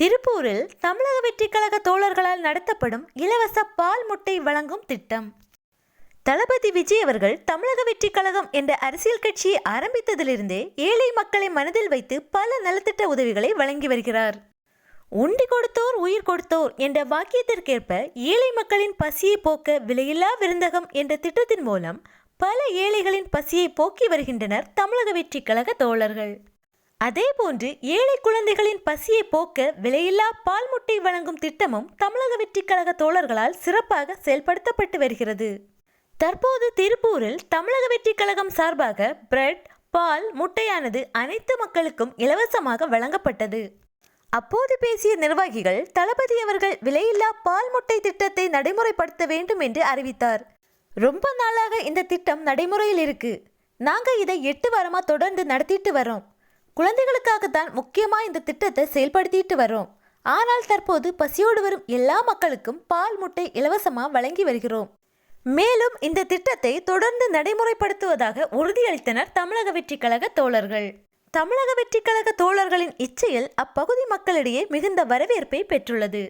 திருப்பூரில் தமிழக வெற்றிக் கழக தோழர்களால் நடத்தப்படும் இலவச பால் முட்டை வழங்கும் திட்டம். தளபதி விஜய் அவர்கள் தமிழக வெற்றிக் கழகம் என்ற அரசியல் கட்சியை ஆரம்பித்ததிலிருந்தே ஏழை மக்களை மனதில் வைத்து பல நலத்திட்ட உதவிகளை வழங்கி வருகிறார். உண்டி கொடுத்தோர் உயிர் கொடுத்தோர் என்ற வாக்கியத்திற்கேற்ப ஏழை மக்களின் பசியை போக்க விலையில்லா விருந்தகம் என்ற திட்டத்தின் மூலம் பல ஏழைகளின் பசியை போக்கி வருகின்றனர் தமிழக வெற்றிக் கழக தோழர்கள். அதேபோன்று ஏழை குழந்தைகளின் பசியை போக்க விலையில்லா பால் முட்டை வழங்கும் திட்டமும் தமிழக வெற்றிக் கழக தோழர்களால் சிறப்பாக செயல்படுத்தப்பட்டு வருகிறது. தற்போது திருப்பூரில் தமிழக வெற்றிக் கழகம் சார்பாக பிரெட் பால் முட்டையானது அனைத்து மக்களுக்கும் இலவசமாக வழங்கப்பட்டது. அப்போது பேசிய நிர்வாகிகள் தளபதி அவர்கள் விலையில்லா பால் முட்டை திட்டத்தை நடைமுறைப்படுத்த வேண்டும் என்று அறிவித்தார். ரொம்ப நாளாக இந்த திட்டம் நடைமுறையில் இருக்கு. நாங்க இதை எட்டு வாரமா தொடர்ந்து நடத்திட்டு வரோம் குழந்தைகளுக்காகத்தான் முக்கியமாக இந்த திட்டத்தை செயல்படுத்திட்டு வரோம். ஆனால் தற்போது பசியோடு வரும் எல்லா மக்களுக்கும் பால் முட்டை இலவசமாக வழங்கி வருகிறோம். மேலும் இந்த திட்டத்தை தொடர்ந்து நடைமுறைப்படுத்துவதாக உறுதியளித்தனர் தமிழக வெற்றிக் கழக தோழர்கள். தமிழக வெற்றிக் கழக தோழர்களின் இச்சையில் அப்பகுதி மக்களிடையே மிகுந்த வரவேற்பை பெற்றுள்ளது.